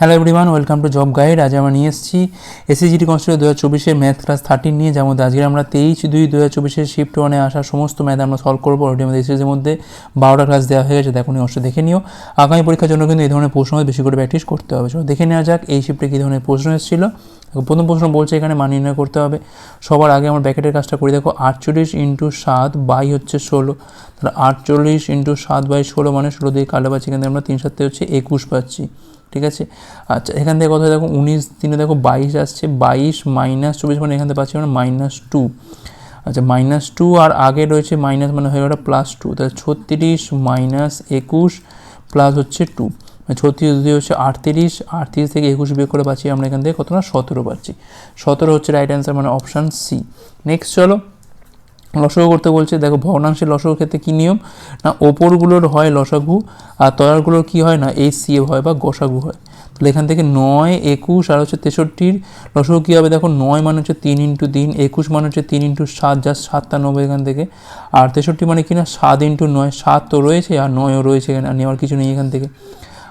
Hello everyone welcome to job guide আজ আমরা নিয়ে এসেছি এসএসজিটি কনস্টেবল দু হাজার চব্বিশের ম্যাথ ক্লাস থার্টিন নিয়ে যেমন আজকে আমরা তেইশ দুই দু হাজার চব্বিশের শিফট ওয়ানে আসা সমস্ত ম্যাথ আমরা সলভ করব। অলরেডি আমাদের এসএসজির মধ্যে বারোটা ক্লাস দেওয়া হয়ে গেছে দেখুন অবশ্যই দেখে নিও। আগামী পরীক্ষার জন্য কিন্তু এই ধরনের প্রশ্ন বেশি করে প্র্যাকটিস করতে হবে। চলো দেখে নেওয়া যাক এই শিফটে কী ধরনের প্রশ্ন এসেছিল। প্রথম প্রশ্ন বলছে এখানে মান নির্ণয় করতে হবে। সবার আগে আমার ব্যাকেটের কাজটা করে দেখো, আটচল্লিশ ইন্টু সাত বাই হচ্ছে ষোলো। তাহলে আটচল্লিশ ইন্টু সাত বাই ষোলো মানে ষোলো দিয়ে কালো পাচ্ছি, এখানে আমরা তিন সাথে হচ্ছে একুশ পাচ্ছি। ঠিক আছে? আচ্ছা এখান থেকে কথা দেখো, উনিশ তিনে দেখো, বাইশ আসছে, বাইশ মাইনাস চব্বিশ মানে এখান থেকে পাচ্ছি আমরা মাইনাস টু। আচ্ছা মাইনাস টু আর আগে রয়েছে মাইনাস মানে হয়ে গেল প্লাস টু তাহলে ছত্রিশ মাইনাস একুশ প্লাস হচ্ছে টু ছত্রিশ দুই হচ্ছে আটত্রিশ আটত্রিশ থেকে একুশ বের করে পাচ্ছি আমরা এখান থেকে কত না সতেরো পাচ্ছি। সতেরো হচ্ছে রাইট অ্যান্সার মানে অপশান সি নেক্সট চলো। লসগু করতে বলছে, দেখো ভগ্নাংশের লসগুর ক্ষেত্রে কী নিয়ম? না, ওপরগুলোর হয় লসাগু আর তলারগুলোর কী হয় না? এই সিএ হয় বা গসাগু হয়। তাহলে এখান থেকে নয়, একুশ আর হচ্ছে তেষট্টির লসগু কী হবে? দেখো নয় মানে হচ্ছে তিন ইন্টু তিন, একুশ মানে হচ্ছে তিন ইন্টু সাত জাস্ট সাতটা নব্বই এখান থেকে। আর তেষট্টি মানে কি না? সাত ইন্টু নয়, সাত তো রয়েছে আর নয়ও রয়েছে এখানে, আর নেওয়ার কিছু নেই এখান থেকে।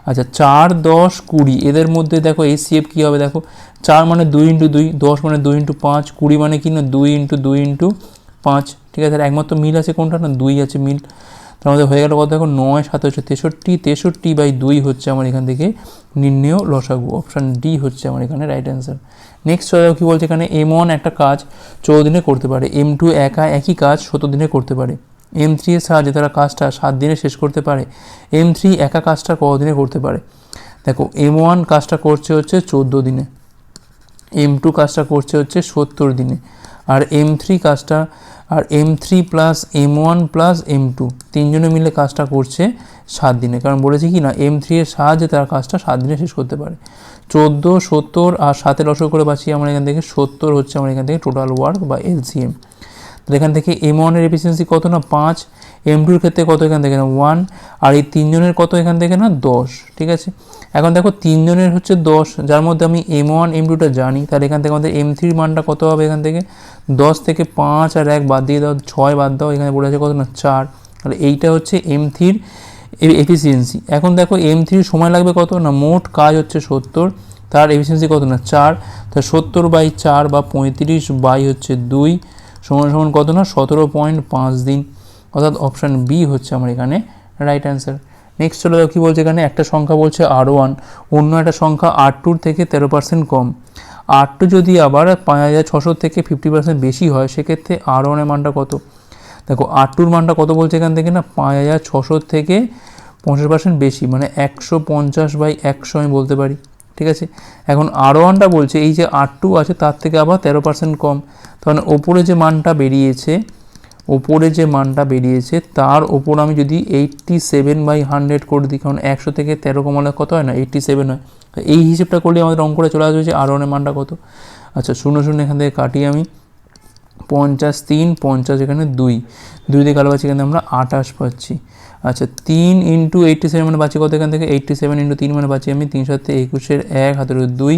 আচ্ছা চার, দশ, কুড়ি, এদের মধ্যে দেখো এই সিএফ কী হবে? দেখো চার মানে দুই ইন্টু দুই, দশ মানে দুই ইন্টু পাঁচ, কুড়ি মানে কি না? দুই ইন্টু দুই ইন্টু পাঁচ, ঠিক আছে? একমাত্র মিল আছে কোনটা না? দুই আছে মিল। তার মধ্যে হয়ে গেল কত? দেখো নয়, সাত হচ্ছে তেষট্টি। তেষট্টি বাই দুই হচ্ছে আমার এখান থেকে নির্ণয় লসাগু। অপশান ডি হচ্ছে আমার এখানে রাইট অ্যান্সার নেক্সট চলে কী বলছে এখানে? এম ওয়ান একটা কাজ চৌদ্দ দিনে করতে পারে। এম টু একা একই কাজ সত্তর দিনে করতে পারে। এম থ্রি এর সাহায্যে তারা কাজটা সাত দিনে শেষ করতে পারে। এম থ্রি একা কাজটা কতদিনে করতে পারে? দেখো এম ওয়ান কাজটা করছে হচ্ছে চোদ্দ দিনে। এম টু কাজটা করছে হচ্ছে সত্তর দিনে। আর এম থ্রি কাজটা আর M three plus M one plus M two তিনজনে মিলে কাজটা করছে সাত দিনে। কারণ বলেছি কি না এম থ্রি এর সাহায্যে তারা কাজটা সাত দিনে শেষ করতে পারে। চোদ্দ, সত্তর আর সাতের অসর করে বাঁচিয়ে আমরা এখান থেকে সত্তর হচ্ছে আমার এখান থেকে টোটাল ওয়ার্ক বা এলসিএম তাহলে এখান থেকে এম ওয়ানের এফিসিয়েন্সি কত না? পাঁচ। এম টুর ক্ষেত্রে কত এখান থেকে না? ওয়ান আর এই তিনজনের কত এখান থেকে না? দশ। ঠিক আছে? এখন দেখো তিনজনের হচ্ছে দশ। যার মধ্যে আমি এম ওয়ান এম টুটা জানি, তাহলে এখান থেকে আমাদের এম থ্রির মানটা কত হবে এখান থেকে? দশ থেকে পাঁচ আর এক বাদ দিয়ে দাও, ছয় বাদ দাও, এখানে বলে আছে কত না? চার। তাহলে এইটা হচ্ছে এম থ্রির এফিসিয়েন্সি এখন দেখো এম থ্রির সময় লাগবে কত না? মোট কাজ হচ্ছে সত্তর। তার এফিসিয়েন্সি কত না? চার। তা সত্তর বাই চার বা পঁয়ত্রিশ বাই হচ্ছে দুই। সমান সমান কত না? সতেরো পয়েন্ট পাঁচ দিন। অর্থাৎ অপশান বি হচ্ছে আমার এখানে রাইট অ্যান্সার নেক্সট চলে যাও, কী বলছে এখানে? একটা সংখ্যা বলছে আর ওয়ান অন্য একটা সংখ্যা আর টুর থেকে তেরো পার্সেন্ট কম। আর টু যদি আবার পাঁচ হাজার ছশো থেকে ফিফটি পার্সেন্ট বেশি হয়, সেক্ষেত্রে আর ওয়ানের মানটা কত? দেখো আর টুর মানটা কত বলছে এখান থেকে না? পাঁচ হাজার ছশো থেকে পঞ্চাশ পার্সেন্ট বেশি মানে একশো পঞ্চাশ বাই একশো আমি বলতে পারি। ঠিক আছে? এখন আর ওয়ানটা বলছে, এই যে আর টু আছে, তার থেকে আবার তেরো পার্সেন্ট কম। তাহলে ওপরে যে মানটা বেরিয়েছে, ওপরে যে মানটা বেরিয়েছে, তার ওপর আমি যদি এইটটি সেভেন বাই হান্ড্রেড করে দিই, কারণ একশো থেকে তেরো কমালে কত হয় না? এইট্টি সেভেন হয়। এই হিসেবটা করলে আমাদের অঙ্কটা চলে আসবে যে আর ওয়ানের মানটা কত। আচ্ছা শূন্য শূন্য এখান থেকে কাটিয়ে আমি পঞ্চাশ, তিন, পঞ্চাশ, এখানে দুই। দুই দিয়ে কালো পাচ্ছি এখানে আমরা আঠাশ পাচ্ছি। আচ্ছা তিন ইন্টু এইট্টি সেভেন মানে পাচ্ছি কত এখান থেকে? এইট্টি সেভেন ইন্টু তিন মানে পাচ্ছি আমি তিন সাথে একুশের এক, হাতের দুই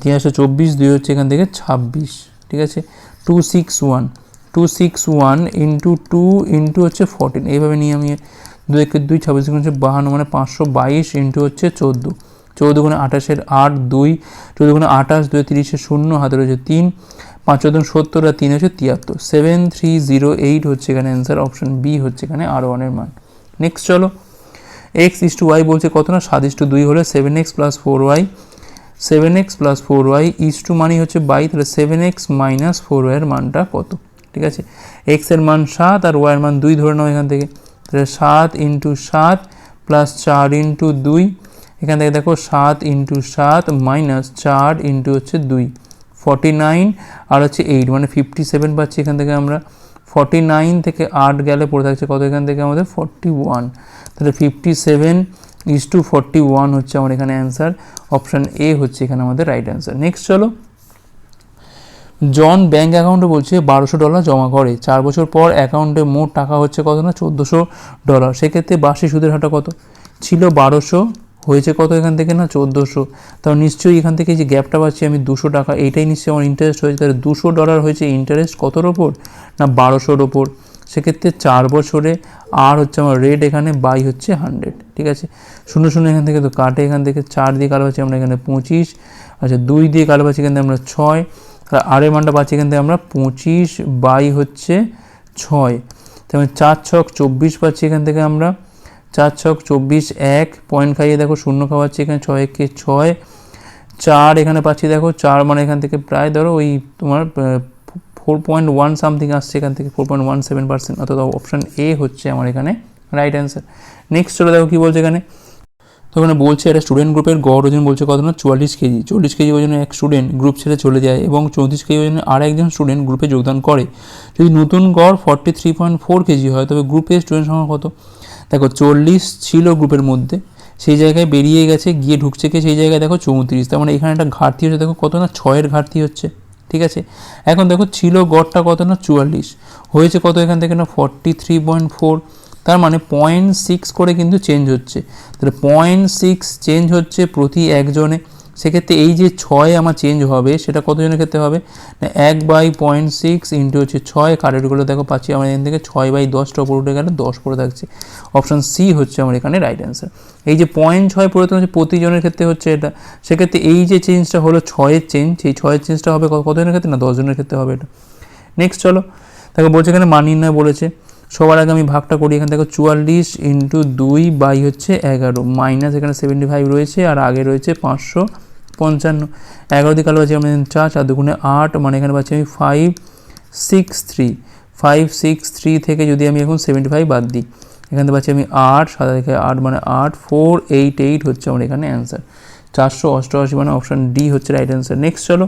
তিন একশো চব্বিশ, দুই হচ্ছে এখান থেকে ছাব্বিশ। ঠিক আছে? Two six one two six one into two into হচ্ছে ফোরটিন এইভাবে নিয়ে আমি দুই একে দুই, ছাব্বিশ হচ্ছে বাহান্ন মানে পাঁচশো বাইশ ইন্টু হচ্ছে চোদ্দ। চৌদ্দ গুণে আঠাশের আট, দুই। চৌদ্দ গুণে আঠাশ দুই তিরিশের শূন্য হাতে রয়েছে তিন। পাঁচ চোদ্দ সত্তর আর তিন হচ্ছে তিয়াত্তর। সেভেন থ্রি জিরো এইট হচ্ছে এখানে অ্যান্সার অপশন বি হচ্ছে এখানে আর ওয়ানের মান। নেক্সট চলো। এক্স ইস টু ওয়াই বলছে কত না? সাত ইস টু দুই হলে seven x plus four y seven x plus four y is to মানি হচ্ছে বাই, তাহলে সেভেন এক্স মাইনাস ফোর ওয়াইয়ের মানটা কত? ঠিক আছে? এক্সের মান সাত আর ওয়াইয়ের মান দুই ধরে নাও এখান থেকে। তাহলে সাত ইন্টু সাত প্লাস চার ইন্টু দুই। এখান থেকে দেখো সাত ইন্টু সাত মাইনাস চার ইন্টু হচ্ছে দুই। ফর্টি নাইন আর হচ্ছে এইট মানে ফিফটি সেভেন পাচ্ছি এখান থেকে আমরা। ফর্টি নাইন থেকে আট গেলে পড়ে থাকছে কত এখান থেকে আমাদের? ফর্টি ওয়ান তাহলে fifty seven is to forty one হচ্ছে আমার এখানে অ্যান্সার অপশান এ হচ্ছে এখানে আমাদের রাইট অ্যান্সার নেক্সট চলো। জন ব্যাঙ্ক অ্যাকাউন্টে বলছে বারোশো ডলার জমা করে। চার বছর পর অ্যাকাউন্টে মোট টাকা হচ্ছে কত না? চোদ্দোশো ডলার সেক্ষেত্রে বার্ষিক সুদের হারটা কত? ছিল বারোশো। হয়েছে কত এখান থেকে না? চোদ্দোশো। তাও নিশ্চয়ই এখান থেকে যে গ্যাপটা পাচ্ছি আমি দুশো টাকা, এইটাই নিশ্চয়ই আমার ইন্টারেস্ট হয়েছে। তাহলে দুশো ডলার হয়েছে ইন্টারেস্ট কতর ওপর? না, বারোশোর ওপর। সেক্ষেত্রে চার বছরে আর হচ্ছে আমার রেট এখানে বাই হচ্ছে হান্ড্রেড ঠিক আছে? শূন্য শূন্য এখান থেকে তো কাটে, এখান থেকে চার দিয়ে কালো পাচ্ছি আমরা এখানে পঁচিশ আচ্ছা দুই দিয়ে কালো পাচ্ছি এখান থেকে আমরা ছয় আর আরের মানটা পাচ্ছি এখান থেকে আমরা পঁচিশ বাই হচ্ছে ছয়। তেমন চার ছক চব্বিশ পাচ্ছি এখান থেকে আমরা চার ছক চব্বিশ এক পয়েন্ট খাইয়ে দেখো শূন্য খাওয়াচ্ছি এখানে, ছয় একে ছয়। চার এখানে পাচ্ছি, দেখো চার মানে এখান থেকে প্রায় ধরো ওই তোমার ফোর পয়েন্ট ওয়ান সামথিং আসছে এখান থেকে four point one seven percent অর্থাৎ অপশান এ হচ্ছে আমার এখানে রাইট অ্যান্সার নেক্সট চলে দেখো কী বলছে এখানে। তো ওখানে বলছে একটা স্টুডেন্ট গ্রুপের গড় ওজন বলছে কত না? চুয়াল্লিশ কেজি। চল্লিশ কেজি ওজনের এক স্টুডেন্ট গ্রুপ ছেড়ে চলে যায় এবং চৌত্রিশ কেজি ওজনের আর একজন স্টুডেন্ট গ্রুপে যোগদান করে। যদি নতুন গড় forty three point four KG হয়, তবে গ্রুপে স্টুডেন্ট সংখ্যা কত? দেখো চল্লিশ ছিল গ্রুপের মধ্যে, সেই জায়গায় বেরিয়ে গেছে, গিয়ে ঢুকছে কে? সেই জায়গায় দেখো চৌত্রিশ। তার মানে এখানে একটা ঘাটতি হচ্ছে। দেখো কত না, ছয়ের ঘাটতি হচ্ছে। ঠিক আছে? এখন দেখো ছিল গড়টা কত না? চুয়াল্লিশ। হয়েছে কত এখান থেকে না? ফর্টি থ্রি পয়েন্ট ফোর তার মানে পয়েন্ট সিক্স করে কিন্তু চেঞ্জ হচ্ছে। তাহলে পয়েন্ট সিক্স চেঞ্জ হচ্ছে প্রতি একজনে। সেক্ষেত্রে এই যে ছয় আমার চেঞ্জ হবে, সেটা কতজনের ক্ষেত্রে হবে? না, এক বাই পয়েন্ট সিক্স ইন্টু হচ্ছে ছয় কারেন্টগুলো দেখো পাচ্ছি আমার এখান থেকে ছয় বাই দশটা ওপর উঠে গেলে দশ পড়ে থাকছে। অপশান সি হচ্ছে আমার এখানে রাইট অ্যান্সার এই যে পয়েন্ট ছয় পরিবর্তন হচ্ছে প্রতিজনের ক্ষেত্রে হচ্ছে এটা। সেক্ষেত্রে এই যে চেঞ্জটা হলো ছয়ের চেঞ্জ সেই ছয়ের চেঞ্জটা হবে কত- কতজনের ক্ষেত্রে? না, দশজনের ক্ষেত্রে হবে এটা। নেক্সট চলো। দেখো, বলছে এখানে মানি না বলেছে। সবার আগে আমি ভাগটা করি এখান থেকে চুয়াল্লিশ ইন্টু দুই বাই হচ্ছে এগারো। মাইনাস এখানে সেভেন্টি ফাইভ রয়েছে আর আগে রয়েছে পাঁচশো। পঞ্চান্ন। এগারো দিকে কালো পাচ্ছি আমি চার চার দুগুণে আট মানে এখানে পাচ্ছি আমি five six three five six three থেকে যদি আমি এখন সেভেন্টি ফাইভ বাদ দিই, এখানে পাচ্ছি আমি আট, সাদা দেখে আট মানে আট ফোর এইট এইট হচ্ছে আমার এখানে অ্যান্সার চারশো অষ্টআশি মানে অপশান ডি হচ্ছে রাইট অ্যান্সার নেক্সট চলো।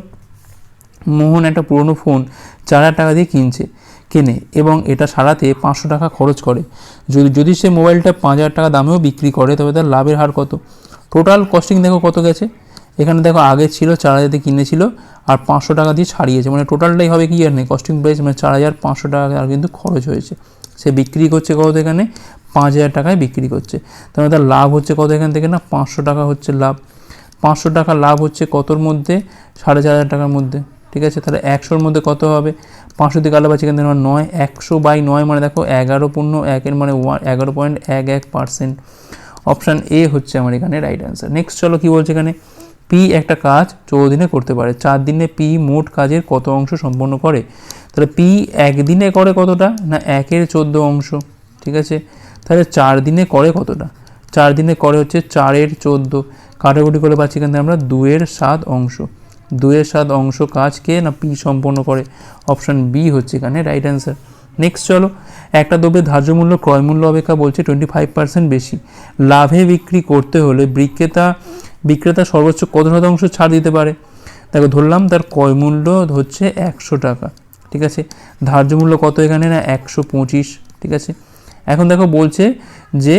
মোহন একটা পুরনো ফোন চার হাজার টাকা দিয়ে কিনছে, কেনে এবং এটা সারাতে পাঁচশো টাকা খরচ করে। যদি যদি সে মোবাইলটা পাঁচ হাজার টাকা দামেও বিক্রি করে, তবে তার লাভের হার কত? টোটাল কস্টিং দেখো কত গেছে? এখানে দেখো আগে ছিল চার হাজার দিয়ে কিনেছিল আর পাঁচশো টাকা দিয়ে ছাড়িয়েছে। মানে টোটালটাই হবে কি আর নেই? কস্টিং প্রাইস মানে চার হাজার, পাঁচশো টাকা আর কিন্তু খরচ হয়েছে। সে বিক্রি করছে কত এখানে? পাঁচ হাজার টাকায় বিক্রি করছে। তাহলে তার লাভ হচ্ছে কত এখান থেকে না? পাঁচশো টাকা হচ্ছে লাভ। পাঁচশো টাকা লাভ হচ্ছে কতর মধ্যে? সাড়ে চার হাজার টাকার মধ্যে। ঠিক আছে? তাহলে একশোর মধ্যে কত হবে? পাঁচশো দিকে আলাদা এখানে আমার নয়, একশো বাই নয় মানে দেখো এগারো পূর্ণ একের মানে ওয়ান, এগারো পয়েন্ট এক এক পার্সেন্ট অপশান এ হচ্ছে আমার এখানে রাইট অ্যান্সার নেক্সট চলো কী বলছে এখানে? পি একটা কাজ চৌদ্দ দিনে করতে পারে, চার দিনে পি মোট কাজের কত অংশ সম্পন্ন করে? তাহলে পি একদিনে করে কতটা না একের চোদ্দ অংশ? ঠিক আছে? তাহলে চার দিনে করে কতটা? চার দিনে করে হচ্ছে চারের চোদ্দ। কাটাকুটি করে পাচ্ছি কিন্তু আমরা দুয়ের সাত অংশ। দুয়ের সাত অংশ কাজকে না পি সম্পন্ন করে? অপশান বি হচ্ছে এখানে রাইট অ্যান্সার নেক্সট চলো, একটা দ্রব্যের ধার্য মূল্য ক্রয় মূল্য অপেক্ষা বলছে টোয়েন্টি ফাইভ পার্সেন্ট বেশি। লাভে বিক্রি করতে হলে বিক্রেতা বিক্রেতা সর্বোচ্চ কত শতাংশ ছাড় দিতে পারে? দেখো, ধরলাম তার ক্রয় মূল্য হচ্ছে একশো টাকা, ঠিক আছে? ধার্য মূল্য কত এখানে না? একশো পঁচিশ, ঠিক আছে? এখন দেখো বলছে যে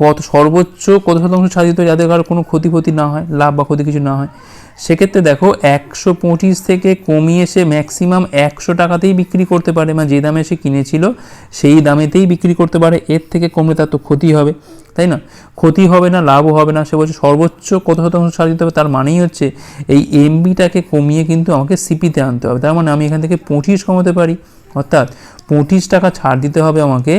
কত সর্বোচ্চ কত শতাংশ ছাড় দিতে যাতে কারও কোনো ক্ষতি ক্ষতি না হয়, লাভ বা ক্ষতি কিছু না হয়। সেক্ষেত্রে দেখো একশো পঁচিশ থেকে কমিয়ে সে ম্যাক্সিমাম একশো টাকাতেই বিক্রি করতে পারে। মানে যে দামে সে কিনেছিল, সেই দামেতেই বিক্রি করতে পারে। এর থেকে কমলে তার তো ক্ষতি হবে, তাই না? ক্ষতি হবে না, লাভও হবে না। সে বলছে, সর্বোচ্চ কত শতাংশ ছাড় দিতে হবে? তার মানেই হচ্ছে, এই এমবিটাকে কমিয়ে কিন্তু আমাকে সিপিতে আনতে হবে। তার মানে আমি এখান থেকে পঁচিশ কমাতে পারি। অর্থাৎ পঁচিশ টাকা ছাড় দিতে হবে আমাকে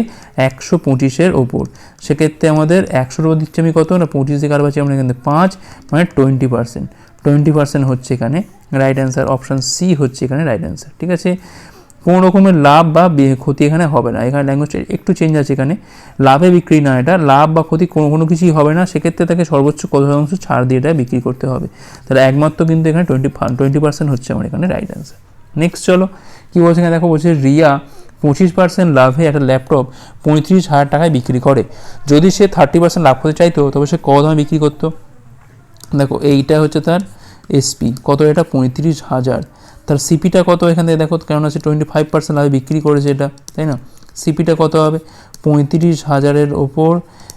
একশো পঁচিশের ওপর। সেক্ষেত্রে আমাদের একশোর ওপর দিচ্ছি আমি কত? না, পঁচিশ দিকে আর পাচ্ছি আমরা এখানে পাঁচ মানে টোয়েন্টি পার্সেন্ট টোয়েন্টি পার্সেন্ট হচ্ছে এখানে রাইট অ্যান্সার অপশান সি হচ্ছে এখানে রাইট অ্যান্সার ঠিক আছে? কোনো রকমের লাভ বা ক্ষতি এখানে হবে না, এখানে ল্যাঙ্গুয়েজ একটু চেঞ্জ আছে এখানে। লাভে বিক্রি না এটা, লাভ বা ক্ষতি কোনো কোনো কিছুই হবে না, সেক্ষেত্রে তাকে সর্বোচ্চ কত শতাংশ ছাড় দিয়ে এটা বিক্রি করতে হবে। তাহলে একমাত্র কিন্তু এখানে টোয়েন্টি টোয়েন্টি পার্সেন্ট হচ্ছে আমার এখানে রাইট অ্যান্সার নেক্সট চলো, কী বলছে এখানে? দেখো বলছে, রিয়া পঁচিশ পার্সেন্ট লাভে একটা ল্যাপটপ পঁয়ত্রিশ হাজার টাকায় বিক্রি করে। যদি সে থার্টি পার্সেন্ট লাভ করতে চাইতো, তবে সে কত দামে বিক্রি করতো? দেখো এইটা হচ্ছে তার এসপি কত এটা? পঁয়ত্রিশ হাজার। তার সিপিটা কত এখান থেকে? দেখো কেননা সে টোয়েন্টি ফাইভ পার্সেন্ট লাভে বিক্রি করেছে এটা, তাই না? সিপিটা কত হবে? পঁয়ত্রিশ হাজারের ওপর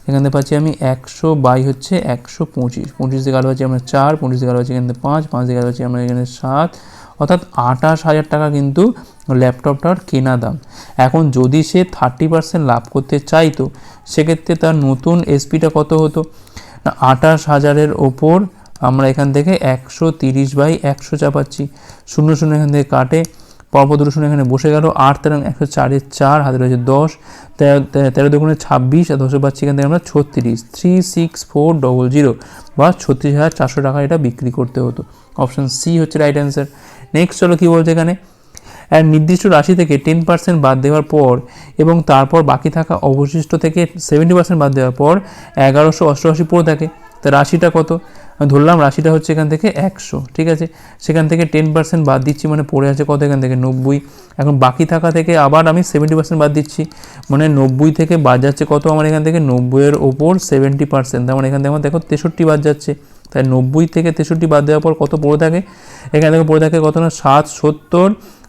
এখানে পাচ্ছি আমি একশো বাই হচ্ছে একশো পঁচিশ। পঁচিশ দিকে আলো পাচ্ছি আমরা চার, পঁচিশ দিকে আলো এখানে পাঁচ পাঁচ দিকে আলো পাচ্ছি আমরা এখানে সাত। অর্থাৎ আঠাশ হাজার টাকা কিন্তু ল্যাপটপটার কেনা দাম। এখন যদি সে থার্টি পার্সেন্ট লাভ করতে চাইতো, সেক্ষেত্রে তার নতুন এসপিটা কত হতো? আঠাশ হাজারের ওপর আমরা এখান থেকে একশো তিরিশ বাই একশো চাপাচ্ছি। শূন্য শূন্য এখান থেকে কাটে। পরপর শূন্য এখানে বসে গেল। আট তেরো একশো চারের চার, হাতে রয়েছে দশ। তেরো তেরো দুগুণে ছাব্বিশ, আর দশে পাচ্ছি এখান থেকে আমরা ছত্রিশ। Three, six, four, double zero. বা ছত্রিশ হাজার চারশো টাকা এটা বিক্রি করতে হতো। অপশান সি হচ্ছে রাইট অ্যান্সার। নেক্সট চলো কী বলছে এখানে? এক নির্দিষ্ট রাশি থেকে টেন পার্সেন্ট বাদ দেওয়ার পর এবং তারপর বাকি থাকা অবশিষ্ট থেকে সেভেন্টি পার্সেন্ট বাদ দেওয়ার পর এগারোশো অষ্টআশি পড়ে থাকে। তা রাশিটা কত? ধরলাম রাশিটা হচ্ছে এখান থেকে একশো, ঠিক আছে? সেখান থেকে টেন পার্সেন্ট বাদ দিচ্ছি মানে পড়ে আছে কত এখান থেকে? নব্বই। এখন বাকি থাকা থেকে আবার আমি সেভেন্টি পার্সেন্ট বাদ দিচ্ছি মানে নব্বই থেকে বাদ যাচ্ছে কত আমার এখান থেকে? নব্বইয়ের ওপর সেভেন্টি পার্সেন্ট তার মানে এখান থেকে আমার দেখো তেষট্টি বাদ যাচ্ছে। তাই নব্বই থেকে তেষট্টি বাদ দেওয়ার পর কত পড়ে থাকে? এখান থেকে পড়ে থাকে কত না? সাত সত্তর।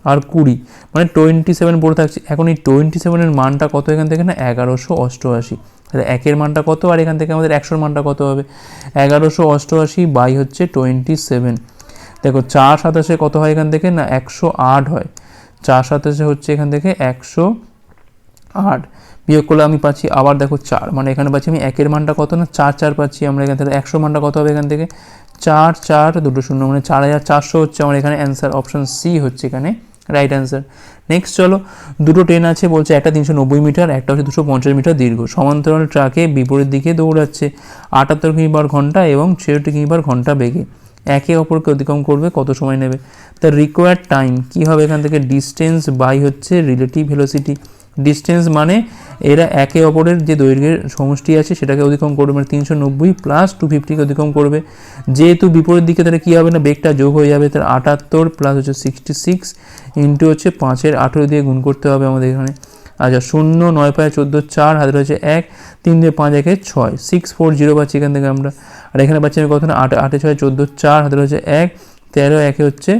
আর কুড়ি। মানে টোয়েন্টি সেভেন পড়ে থাকছে। এখন এই টোয়েন্টি সেভেনের মানটা কত? এখান থেকে না এগারোশো অষ্টআশি। তাহলে একের মানটা কত? আর এখান থেকে আমাদের একশোর মানটা কত হবে? এগারোশো অষ্টআশি বাই হচ্ছে টোয়েন্টি সেভেন দেখো, চার সাতাশে কত হয় এখান থেকে? না, একশো আট হয়। চার সাতাশে হচ্ছে এখান থেকে একশো আট। বিয়োগ করলে আমি পাচ্ছি আবার দেখো চার। মানে এখানে পাচ্ছি আমি একের মানটা কত? না, চার চার পাচ্ছি আমরা এখান থেকে। একশো মানটা কত হবে এখান থেকে? চার চার, দুটো শূন্য। মানে চার হাজার চারশো হচ্ছে। আমার এখানে অ্যান্সার অপশন সি হচ্ছে এখানে। রাইট অ্যান্সার নেক্সট চলো, দুটো ট্রেন আছে বলছে একটা তিনশো নব্বই মিটার, একটা হচ্ছে দুশো পঞ্চাশ মিটার দীর্ঘ। সমান্তরাল ট্রাকে বিপরীত দিকে দৌড়াচ্ছে আটাত্তর কিমি ঘণ্টা এবং ছেষট্টি কিমি ঘণ্টা বেগে। একে অপরকে অতিক্রম করবে কত সময় নেবে? তার রিকোয়ার্ড টাইম কী হবে এখান থেকে? ডিস্টেন্স বাই হচ্ছে রিলেটিভ ভেলোসিটি ডিস্টেন্স মানে এরা একে অপরের যে দৈর্ঘ্যের সমষ্টি আছে সেটাকে অতিক্রম করবে মানে তিনশো নব্বই প্লাস টু ফিফটিকে অতিক্রম করবে। যেহেতু বিপরীত দিকে তাহলে কী হবে না, বেগটা যোগ হয়ে যাবে তার আটাত্তর প্লাস হচ্ছে সিক্সটি সিক্স ইন্টু হচ্ছে পাঁচের আঠেরো দিয়ে গুণ করতে হবে আমাদের এখানে। আচ্ছা শূন্য, নয় পায়ে চোদ্দ, চার হাতে রয়েছে এক, তিন দিয়ে পাঁচ, একে ছয় সিক্স ফোর জিরো পাচ্ছি এখান থেকে আমরা। আর এখানে পাচ্ছি আমি কত না, আট, আটে ছয়, চোদ্দ, চার হাতে রয়েছে এক, তেরো, একে হচ্ছে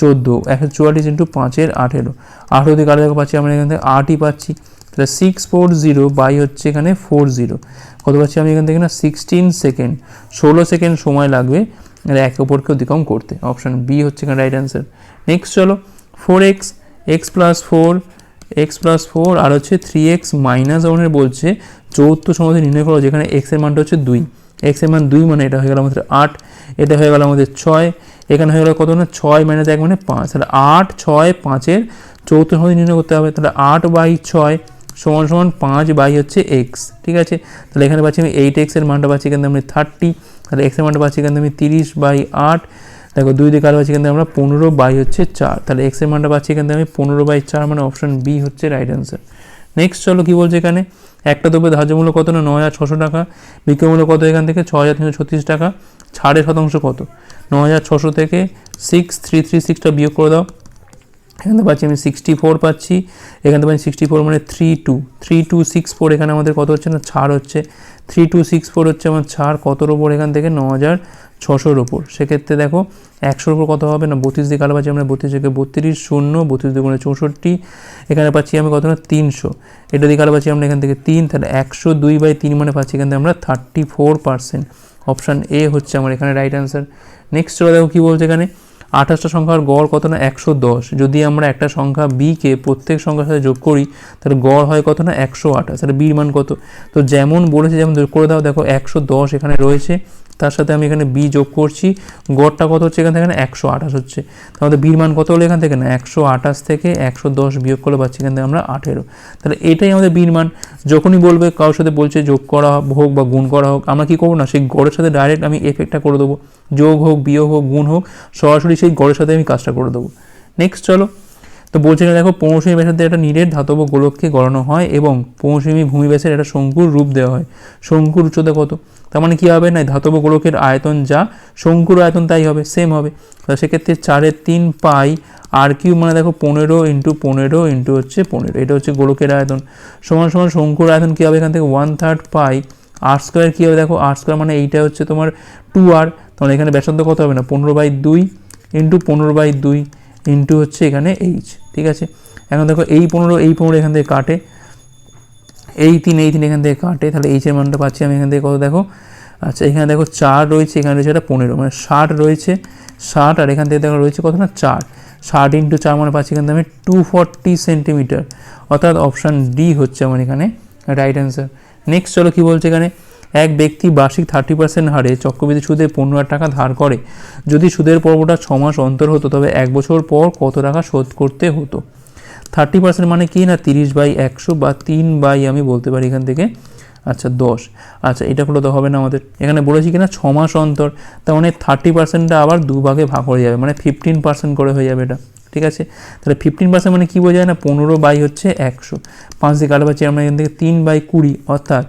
চোদ্দ, একশো চুয়াল্লিশ ইন্টু পাঁচের আঠেরো। আঠেরো দিকে আলাদা পাচ্ছি আমরা এখান থেকে আটই পাচ্ছি। তাহলে সিক্স ফোর জিরো বাই হচ্ছে এখানে ফোর জিরো কত পাচ্ছি আমি এখান থেকে না? সিক্সটিন সেকেন্ড ষোলো সেকেন্ড সময় লাগবে একে অপরকে অতিক্রম করতে। অপশান বি হচ্ছে এখানে রাইট অ্যান্সার নেক্সট চলো four x x plus four x plus four আর হচ্ছে থ্রি এক্স মাইনাস ওয়ানের বলছে। চৌত্র সমাধি নির্ণয় করো যেখানে এক্সের মানটা হচ্ছে দুই। এক্সের মান দুই মানে এটা হয়ে গেল আমাদের আট, এটা হয়ে গেল আমাদের ছয়, এখানে হয়ে গেল কত না ছয় মাইনাস এক মানে পাঁচ। তাহলে আট, ছয়, পাঁচের চৌত্র সমাধি নির্ণয় করতে হবে। তাহলে আট বাই ছয় সমান সমান পাঁচ বাই হচ্ছে এক্স ঠিক আছে? তাহলে এখানে পাচ্ছি আমি এইট এক্সের মানটা পাচ্ছি এখানে আমি থার্টি তাহলে এক্সের মানটা পাচ্ছি এখানে আমি তিরিশ বাই আট। দেখো দুই দিকে আলো পাচ্ছি এখানে আমরা পনেরো বাই হচ্ছে চার। তাহলে এক্সের মানটা পাচ্ছি এখানে আমি পনেরো বাই চার মানে অপশন বি হচ্ছে রাইট অ্যান্সার নেক্সট চলো কী বলছে এখানে? একটা দ্রব্যের ধার্য মূল্য কত না? নয় হাজার ছশো টাকা। বিক্রয় মূল্য কত এখান থেকে? ছ হাজার তিনশো ছত্রিশ টাকা। ছাড়ের শতাংশ কত? ন হাজার ছশো থেকে সিক্স থ্রি থ্রি সিক্সটা বিয়োগ করে দাও। এখান থেকে পাচ্ছি আমি সিক্সটি ফোর পাচ্ছি। এখান থেকে পাচ্ছি সিক্সটি ফোর মানে three two three two six four এখানে আমাদের কত হচ্ছে না? ছাড় হচ্ছে। থ্রি টু সিক্স ফোর হচ্ছে আমার ছাড়। কতর ওপর এখান থেকে? ন হাজার ছশোর ওপর সেক্ষেত্রে দেখো, একশোর ওপর কত হবে? না, বত্রিশ দিয়ে কালো পাচ্ছি আমরা বত্রিশ থেকে বত্রিশ, শূন্য, বত্রিশ দুগুণে চৌষট্টি। এখানে পাচ্ছি আমি কত না তিনশো। এটা দিয়ে কালো পাচ্ছি আমরা এখান থেকে তিন, তাহলে একশো দুই বাই তিন মানে পাচ্ছি এখান থেকে আমরা thirty four percent option A হচ্ছে আমার এখানে রাইট অ্যান্সার নেক্সট চলে দেখো কী বলছে এখানে। আঠাশটা সংখ্যার গড় কত না? একশো দশ। যদি আমরা একটা সংখ্যা বিকে প্রত্যেক সংখ্যার সাথে যোগ করি, তাহলে গড় হয় কত না? একশো আঠাশ। তাহলে বির মান কত? তো যেমন বলেছে, যেমন যোগ করে দাও। দেখো, একশো দশ এখানে রয়েছে। তার সাথে আমি এখানে বি যোগ করছি। গড়টা কত হচ্ছে এখান থেকে না? একশো আঠাশ হচ্ছে। তাহলে বির মান কত হলো এখান থেকে না? একশো আঠাশ থেকে একশো দশ বিয়োগ করলে পাচ্ছি এখান থেকে আমরা আঠেরো। তাহলে এটাই আমাদের বীর মান। যখনই বলবে কারোর সাথে বলছে যোগ করা হোক বা গুণ করা হোক, আমরা কী করব না? সেই গড়ের সাথে ডাইরেক্ট আমি এফেক্টটা করে দেবো। যোগ হোক, বিয়োগ হোক, গুণ হোক, সরাসরি সেই গড়ের সাথে আমি কাজটা করে দেবো। নেক্সট চলো। তো বলছে দেখো পৌঁসুমি ব্যাসের একটা নিরেট ধাতব গোলককে গড়ানো হয় এবং পৌঁসুমি ভূমি ব্যাসের একটা শঙ্কুর রূপ দেওয়া হয়। শঙ্কুর উচ্চতা কত? তার মানে কী হবে? না ধাতব গোলকের আয়তন যা, শঙ্কুর আয়তন তাই হবে সেম হবে। তো সেক্ষেত্রে চারের তিন পাই আর কিউ মানে দেখো পনেরো ইন্টু পনেরো ইন্টু হচ্ছে পনেরো, এটা হচ্ছে গোলকের আয়তন। সমান সমান শঙ্কুর আয়তন কী হবে এখান থেকে? One third pi r square কী হবে? দেখো আর স্কোয়ার মানে এইটা হচ্ছে তোমার টু আর তখন এখানে ব্যাসার্ধ কত হবে না? পনেরো বাই দুই ইন্টু পনেরো বাই দুই। ইন্টু হচ্ছে এখানে এইচ ঠিক আছে? এখন দেখো এই পনেরো এই পনেরো এখান থেকে কাটে। এই তিন এই তিন এখান থেকে কাটে। তাহলে এইচের মানটা পাচ্ছি আমি এখান থেকে কত দেখো? আচ্ছা এখানে দেখো চার রয়েছে, এখানে রয়েছে একটা পনেরো। মানে ষাট রয়েছে, ষাট আর এখান থেকে দেখো রয়েছে কত না? চার। ষাট ইন্টু চার মানে পাচ্ছি এখান থেকে আমি টু ফর্টি সেন্টিমিটার অর্থাৎ অপশান ডি হচ্ছে আমার এখানে রাইট অ্যান্সার নেক্সট চলো কী বলছে এখানে? এক ব্যক্তি বার্ষিক থার্টি পার্সেন্ট হারে চক্রবৃদ্ধি সুদে পনেরো হাজার টাকা ধার করে। যদি সুদের পর্বটা ছ মাস অন্তর হতো, তবে এক বছর পর কত টাকা শোধ করতে হতো? থার্টি পার্সেন্ট মানে কি না? তিরিশ বাই একশো বা তিন বাই আমি বলতে পারি এখান থেকে। আচ্ছা দশ। আচ্ছা এটা করলে তো হবে না আমাদের। এখানে বলেছি কিনা? ছ মাস অন্তর। তার মানে থার্টি পার্সেন্টটা আবার দুভাগে ভাগ হয়ে যাবে মানে ফিফটিন পার্সেন্ট করে হয়ে যাবে এটা। ঠিক আছে? তাহলে ফিফটিন পার্সেন্ট মানে কী বোঝায় না? পনেরো বাই হচ্ছে একশো। পাঁচ দিয়ে কাটা পাচ্ছি আমরা এখান থেকে তিন বাই কুড়ি, অর্থাৎ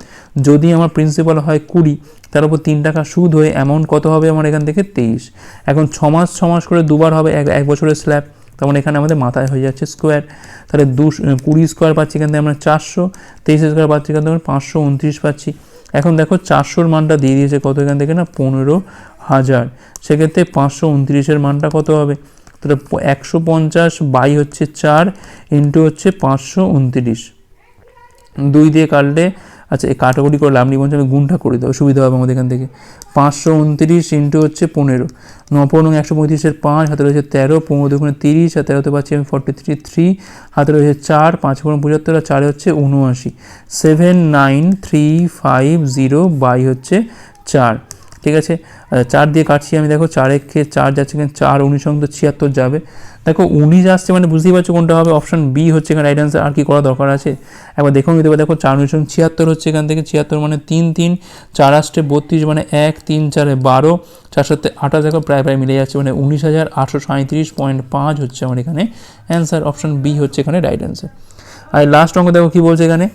যদি আমার প্রিন্সিপাল হয় কুড়ি, তার উপর তিন টাকা সুদ হয়ে অ্যামাউন্ট কত হবে আমার এখান থেকে তেইশ। এখন ছ মাস ছ মাস করে দুবার হবে, এক এক বছরের স্ল্যাব তার মানে এখানে আমাদের মাথায় হয়ে যাচ্ছে স্কোয়ার তাহলে দু কুড়ি স্কোয়ার পাচ্ছি এখান থেকে আমরা চারশো, তেইশ স্কোয়ার পাচ্ছি এখান থেকে পাঁচশো উনত্রিশ পাচ্ছি। এখন দেখো চারশোর মানটা দিয়ে দিয়েছে কত এখান থেকে না? পনেরো হাজার। সেক্ষেত্রে পাঁচশো উনত্রিশের মানটা কত হবে? তাহলে একশো পঞ্চাশ বাই হচ্ছে চার ইন্টু হচ্ছে পাঁচশো উনত্রিশ। দুই দিয়ে কাটলে আচ্ছা এই কাটাকুটি করলে আপনি বলছেন আমি গুণটা করে দেবো, সুবিধা হবে আমাদের এখান থেকে। পাঁচশো উনত্রিশ ইন্টু হচ্ছে পনেরো। ন পনেরো একশো পঁয়ত্রিশের পাঁচ, হাতে রয়েছে তেরো, পনেরো দুগুণে তিরিশ আর তেরোতে পাচ্ছি আমি ফর্টি থ্রি থ্রি হাতে রয়েছে চার, পাঁচ পনেরো পঁচাত্তর, আর চারে হচ্ছে উনআশি seven nine three five zero by হচ্ছে চার। ঠিক আছে? চার দিয়ে কাটছি আমি, দেখো চার একে চার যাচ্ছে এখানে, চার উনিশ তো ছিয়াত্তর যাবে। দেখো উনিশ আসছে মানে বুঝতেই পারছ কোনটা হবে? অপশন বি হচ্ছে এখানে রাইট অ্যান্সার আর কি করা দরকার আছে? একবার দেখুন, নিতে দেখো চার উনিশ অঙ্ক ছিয়াত্তর হচ্ছে এখান থেকে, ছিয়াত্তর মানে তিন তিন, চার আসছে বত্রিশ মানে এক, তিন, চারে বারো, চার সাথে আঠাশ দেখো প্রায় প্রায় মিলে যাচ্ছে মানে উনিশ হাজার আটশো সাঁত্রিশ পয়েন্ট পাঁচ হচ্ছে আমার এখানে অ্যান্সার অপশন বি হচ্ছে এখানে রাইট অ্যান্সার আর লাস্ট অঙ্ক দেখো কী বলছে এখানে?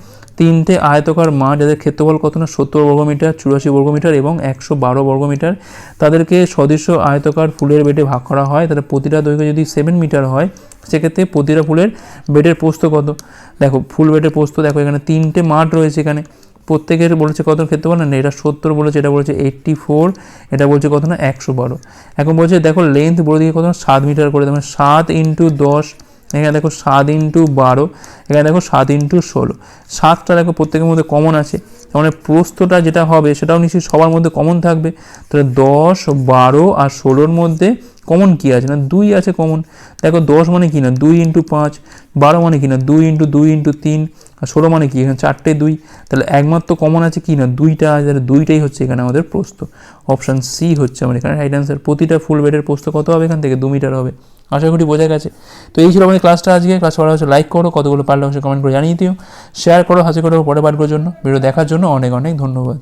তিনটে আয়তকার মাঠ যাদের ক্ষেত্রফল কত না সত্তর বর্গমিটার চুরাশি বর্গমিটার এবং একশো বারো বর্গমিটার তাদেরকে সদস্য আয়তকার ফুলের বেডে ভাগ করা হয়। তাহলে প্রতিটা দৈর্ঘ্য যদি সেভেন মিটার হয়, সেক্ষেত্রে প্রতিটা ফুলের বেডের পোস্ত কত? দেখো, ফুল বেডের পোস্ত দেখো, এখানে তিনটে মাঠ রয়েছে এখানে। প্রত্যেকের বলেছে কত ক্ষেত্রফল? না এটা সত্তর বলেছে, এটা বলেছে এইট্টি ফোর এটা বলছে কত না একশো বারো। এখন বলছে, দেখো লেন্থ বলে দিয়ে কত না সাত মিটার করে দেবে সাত ইন্টু দশ এখানে দেখো সাত ইন্টু বারো, এখানে দেখো সাত ইন্টু ষোলো। সাতটা দেখো প্রত্যেকের মধ্যে কমন আছে। মানে প্রস্থটা যেটা হবে সেটাও নিশ্চয়ই সবার মধ্যে কমন থাকবে। তাহলে দশ, বারো আর ষোলোর মধ্যে কমন কী আছে? না, দুই আছে কমন দেখো দশ মানে কি না? দুই ইন্টু পাঁচ, বারো মানে কি না? দুই ইন্টু দুই ইন্টু তিন আর ষোলো মানে কি? এখানে চারটে দুই। তাহলে একমাত্র কমন আছে কি না? দুইটা আছে। তাহলে দুইটাই হচ্ছে এখানে আমাদের প্রস্ত অপশান সি হচ্ছে আমার এখানে রাইট অ্যান্সার প্রতিটা ফুল বেডের প্রস্ত কত হবে এখান থেকে? দু মিটার হবে। আশা করি বোঝা গেছে। তো এই ছিল আমাদের ক্লাসটা আজকে। ক্লাস করা হচ্ছে লাইক করো, কতগুলো পারলে অবশ্যই কমেন্ট করে জানিয়ে দিও। শেয়ার করো, হাসি করো, পরে পাঠগুলোর জন্য। ভিডিও দেখার জন্য অনেক অনেক ধন্যবাদ।